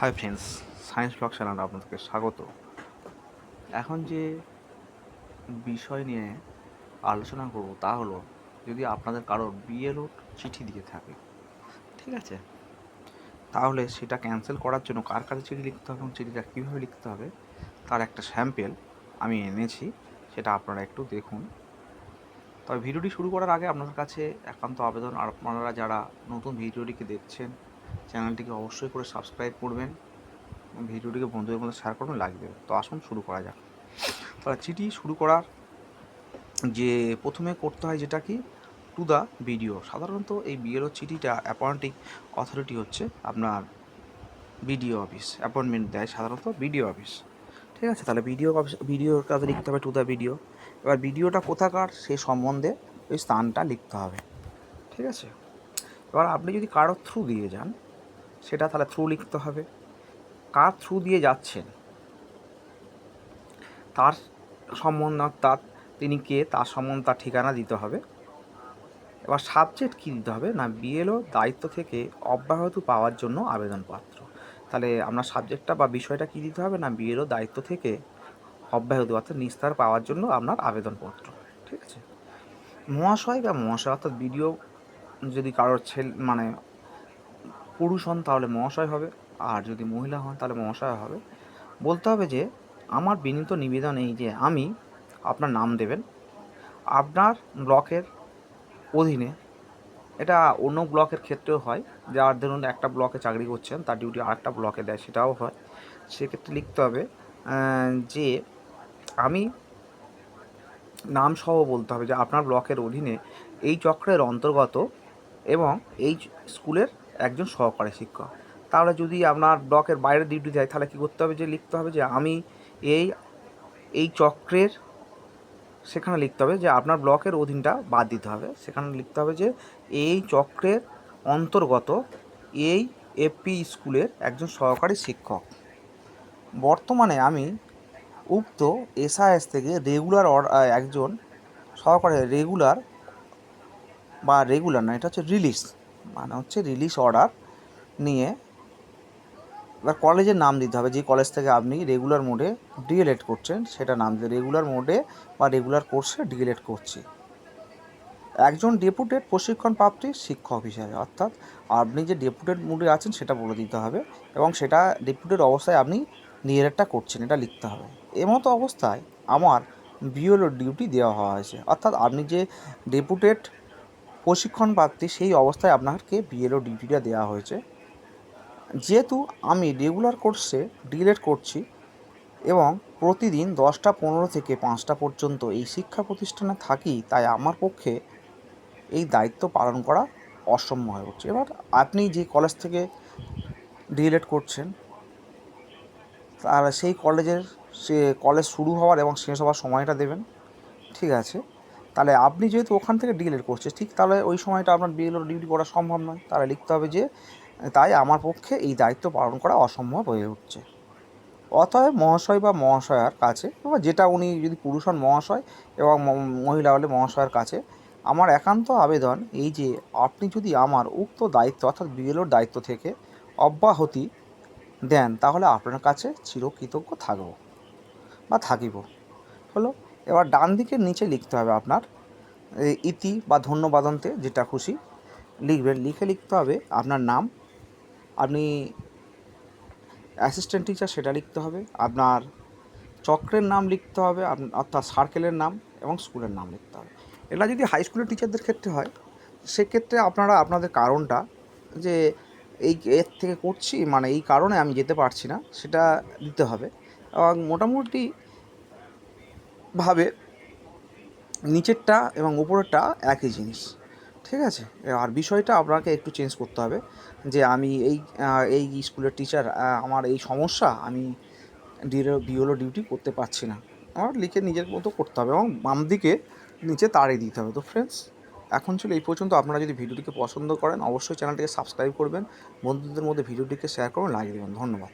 High friends science blog চ্যানেলে আপনাদেরকে স্বাগত। এখন যে বিষয় নিয়ে আলোচনা করব তা হলো, যদি আপনাদের কারোর বিএলও চিঠি দিয়ে থাকে, ঠিক আছে? তাহলে সেটা ক্যান্সেল করার জন্য কার কাছে চিঠি লিখতে হবে এবং চিঠিটা কীভাবে লিখতে হবে, তার একটা স্যাম্পেল আমি এনেছি, সেটা আপনারা একটু দেখুন। তবে ভিডিওটি শুরু করার আগে আপনাদের কাছে একান্ত আবেদন, আপনারা যারা নতুন ভিডিওটিকে দেখছেন চ্যানেলটিকে অবশ্যই করে সাবস্ক্রাইব করবেন। ভিডিওটিকে বন্ধুদের মধ্যে শেয়ার করবেন দেবেন তো আসুন, শুরু করা যাক। তাহলে চিঠি শুরু করার যে প্রথমে করতে হয় যেটা কি? টু দ্য ভিডিও সাধারণত এই বিএলও চিঠিটা অ্যাপয়েন্টিং অথরিটি হচ্ছে আপনার বিডিও অফিস অ্যাপয়েন্টমেন্ট দেয় সাধারণত বিডিও অফিস ঠিক আছে? তাহলে ভিডিও অফিস ভিডিওর কাছে লিখতে হবে টু দ্য ভিডিও এবার ভিডিওটা কোথাকার? সে সম্বন্ধে ওই স্থানটা লিখতে হবে। ঠিক আছে? এবার আপনি যদি কারোর থ্রু দিয়ে যান সেটা তাহলে থ্রু লিখতে হবে। কার থ্রু দিয়ে যাচ্ছেন? তার সম্বন্ধ তার, তিনি কে, তার সম্বন্ধে, তার ঠিকানা দিতে হবে। এবার সাবজেক্ট কী দিতে হবে? না বিএলও দায়িত্ব থেকে অব্যাহতি পাওয়ার জন্য আবেদনপত্র। তাহলে আপনার সাবজেক্টটা বা বিষয়টা কী দিতে হবে? না বিএলও দায়িত্ব থেকে অব্যাহতি অর্থাৎ নিস্তার পাওয়ার জন্য আপনার আবেদনপত্র, ঠিক আছে? মহাশয় বা মহাশয়, অর্থাৎ বিডিও যদি কারোর ছেলে মানে পুরুষ হন তাহলে মহাশয় হবে, আর যদি মহিলা হন তাহলে মহাশয় হবে। বলতে হবে যে, আমার বিনীত নিবেদন এই যে আমি আপনার নাম দেবেন। আপনার ব্লকের অধীনে, এটা অন্য ব্লকের ক্ষেত্রেও হয়, যার ধরুন একটা ব্লকে চাকরি করছেন, তার ডিউটি আরেকটা ব্লকে দেয়, সেটাও হয়। সেক্ষেত্রে লিখতে হবে যে আমি নাম সহ বলতে হবে যে আপনার ব্লকের অধীনে এই চক্রের অন্তর্গত এবং এই স্কুলের একজন সহকারী শিক্ষক। তাহলে যদি আপনার ব্লকের বাইরে ডিউটি দেয়, তাহলে কী করতে হবে? যে লিখতে হবে যে আমি এই এই চক্রের সেখানে লিখতে হবে যে আপনার ব্লকের অধীনটা বাদ দিতে হবে। সেখানে লিখতে হবে যে এই চক্রের অন্তর্গত এই এপি স্কুলের একজন সহকারী শিক্ষক। বর্তমানে আমি উক্ত এসআইএস থেকে রেগুলার একজন সহকারী রেগুলার বা রেগুলার না, এটা হচ্ছে রিলিজ। মানে হচ্ছে রিলিজ অর্ডার নিয়ে এবার কলেজের নাম দিতে হবে। যে কলেজ থেকে আপনি রেগুলার মোডে ডিএলএড করছেন, সেটা নাম দিতে রেগুলার মোডে বা রেগুলার কোর্সে ডিএলএড করছি। একজন ডেপুটেড প্রশিক্ষণ প্রাপ্তি শিক্ষক হিসাবে, অর্থাৎ আপনি যে ডেপুটেড মোডে আছেন, সেটা বলে দিতে হবে এবং সেটা ডেপুটেড অবস্থায় আপনি ডিএলএডটা করছেন, এটা লিখতে হবে। এমতো অবস্থায় আমার বিএলও ডিউটি দেওয়া হয়েছে। অর্থাৎ আপনি যে ডেপুটেড প্রশিক্ষণ প্রাপ্তি সেই অবস্থায় আপনাকে বিএলও ডিগ্রিটা দেওয়া হয়েছে। যেহেতু আমি রেগুলার কোর্সে ডিলেট করছি এবং প্রতিদিন দশটা পনেরো থেকে পাঁচটা পর্যন্ত এই শিক্ষা প্রতিষ্ঠানে থাকি, তাই আমার পক্ষে এই দায়িত্ব পালন করা অসম্ভব হয়ে উঠছে এবার আপনি যে কলেজ থেকে ডিলেট করছেন তার সেই কলেজের সে কলেজ শুরু হওয়ার এবং শেষ হওয়ার সময়টা দেবেন, ঠিক আছে? তাহলে আপনি যেহেতু ওখান থেকে ডিএলএড করছে, ঠিক? তাহলে ওই সময়টা আপনার বিএলও ডিউটি করা সম্ভব নয়। তাহলে লিখতে হবে যে, তাই আমার পক্ষে এই দায়িত্ব পালন করা অসম্ভব হয়ে উঠছে। অতএব মহাশয় বা মহাশয়ার কাছে, বা যেটা উনি যদি পুরুষ হন মহাশয় এবং মহিলা হলে মহাশয়ের কাছে, আমার একান্ত আবেদন এই যে আপনি যদি আমার উক্ত দায়িত্ব, অর্থাৎ বিএলওর দায়িত্ব থেকে অব্যাহতি দেন, তাহলে আপনার কাছে চিরকৃতজ্ঞ থাকব বা থাকিব। হলো এবার ডান দিকের নিচে লিখতে হবে আপনার ইতি বা ধন্যবাদন্তে যেটা খুশি লিখবেন। লিখে লিখতে হবে আপনার নাম, আপনি অ্যাসিস্ট্যান্ট টিচার সেটা লিখতে হবে, আপনার চক্রের নাম লিখতে হবে অর্থাৎ সার্কেলের নাম এবং স্কুলের নাম লিখতে হবে। এটা যদি হাই স্কুলের টিচারদের ক্ষেত্রে হয়, সেক্ষেত্রে আপনারা আপনাদের কারণটা যে এই এর থেকে করছি মানে এই কারণে আমি যেতে পারছি না, সেটা দিতে হবে। এবং মোটামুটি ভাবে নিচেরটা এবং উপরেরটা একই জিনিস, ঠিক আছে? আর বিষয়টা আপনাকে একটু চেঞ্জ করতে হবে যে আমি এই এই স্কুলের টিচার আমার এই সমস্যা আমি বিওলো ডিউটি করতে পারছি না। আমার লিখে নিজের মতো করতে হবে এবং বাম দিকে নিচে তাড়িয়ে দিতে হবে। তো ফ্রেন্ডস এখন ছিল এই পর্যন্ত। আপনারা যদি ভিডিওটিকে পছন্দ করেন, অবশ্যই চ্যানেলটিকে সাবস্ক্রাইব করবেন। বন্ধুদের মধ্যে ভিডিওটিকে শেয়ার করবেন লাইক দেবেন। ধন্যবাদ।